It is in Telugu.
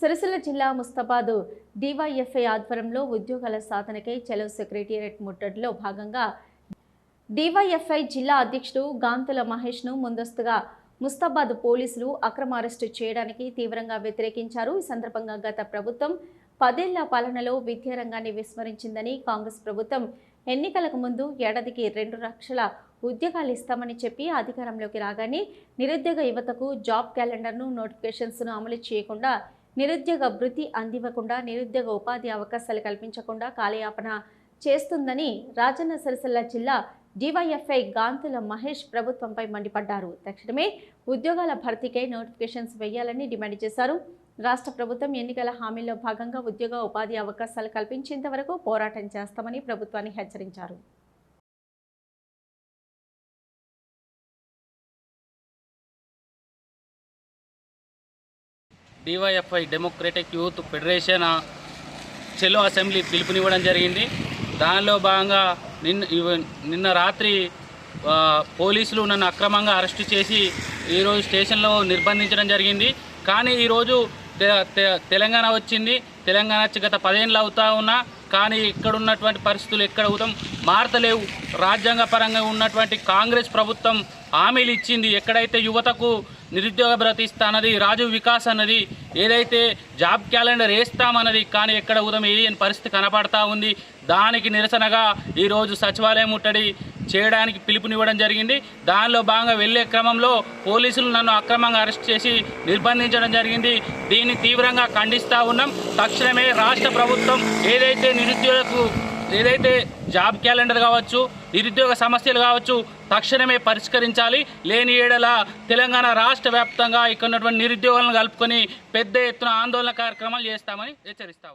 సిరిసిల్ల జిల్లా ముస్తాబాద్ డివైఎఫ్ఐ ఆధ్వర్యంలో ఉద్యోగాల సాధనకై చలో సెక్రటేరియట్ ముట్టడిలో భాగంగా డివైఎఫ్ఐ జిల్లా అధ్యక్షుడు గాంతుల మహేష్ను ముందస్తుగా ముస్తాబాద్ పోలీసులు అక్రమ అరెస్టు చేయడానికి తీవ్రంగా వ్యతిరేకించారు. ఈ సందర్భంగా గత ప్రభుత్వం పదేళ్ళ పాలనలో విద్యారంగాన్ని విస్మరించిందని కాంగ్రెస్ ప్రభుత్వం ఎన్నికలకు ముందు ఏడాదికి రెండు లక్షల ఉద్యోగాలు ఇస్తామని చెప్పి అధికారంలోకి రాగానే నిరుద్యోగ యువతకు జాబ్ క్యాలెండర్ను నోటిఫికేషన్స్ను అమలు చేయకుండా నిరుద్యోగ వృత్తి అందివ్వకుండా నిరుద్యోగ ఉపాధి అవకాశాలు కల్పించకుండా కాలయాపన చేస్తుందని రాజన్న సిరిసిల్ల జిల్లా డివైఎఫ్ఐ గాంతుల మహేష్ ప్రభుత్వంపై మండిపడ్డారు. తక్షణమే ఉద్యోగాల భర్తీకై నోటిఫికేషన్స్ వేయాలని డిమాండ్ చేశారు. రాష్ట్ర ప్రభుత్వం ఎన్నికల హామీల్లో భాగంగా ఉద్యోగ ఉపాధి అవకాశాలు కల్పించేంత వరకు పోరాటం చేస్తామని ప్రభుత్వాన్ని హెచ్చరించారు. డివైఎఫ్ఐ డెమోక్రటిక్ యూత్ ఫెడరేషన్ చెలో అసెంబ్లీ పిలుపునివ్వడం జరిగింది. దానిలో భాగంగా నిన్న నిన్న రాత్రి పోలీసులు నన్ను అక్రమంగా అరెస్టు చేసి ఈరోజు స్టేషన్లో నిర్బంధించడం జరిగింది. కానీ ఈరోజు తె- తె- తెలంగాణ వచ్చింది. తెలంగాణ వచ్చి గత పదేళ్ళు అవుతా ఉన్నా కానీ ఇక్కడ ఉన్నటువంటి పరిస్థితులు ఎక్కడ అవుతాం మారతలేవు. రాజ్యాంగ పరంగా ఉన్నటువంటి కాంగ్రెస్ ప్రభుత్వం హామీలు ఇచ్చింది. ఎక్కడైతే యువతకు నిరుద్యోగ భృతి ఇస్తానది రాజు వికాస్ అన్నది ఏదైతే జాబ్ క్యాలెండర్ వేస్తామన్నది కానీ ఎక్కడ ఉదయం వేయని పరిస్థితి కనపడతా ఉంది. దానికి నిరసనగా ఈరోజు సచివాలయం ముట్టడి చేయడానికి పిలుపునివ్వడం జరిగింది. దానిలో భాగంగా వెళ్ళే క్రమంలో పోలీసులు నన్ను అక్రమంగా అరెస్ట్ చేసి నిర్బంధించడం జరిగింది. దీన్ని తీవ్రంగా ఖండిస్తూ ఉన్నాం. తక్షణమే రాష్ట్ర ప్రభుత్వం ఏదైతే నిరుద్యోగకు ఏదైతే జాబ్ క్యాలెండర్ కావచ్చు నిరుద్యోగ సమస్యలు కావచ్చు తక్షణమే పరిష్కరించాలి. లేని ఏడల తెలంగాణ రాష్ట్ర వ్యాప్తంగా ఇక్కడ ఉన్నటువంటి నిరుద్యోగులను కలుపుకొని పెద్ద ఎత్తున ఆందోళన కార్యక్రమాలు చేస్తామని హెచ్చరిస్తా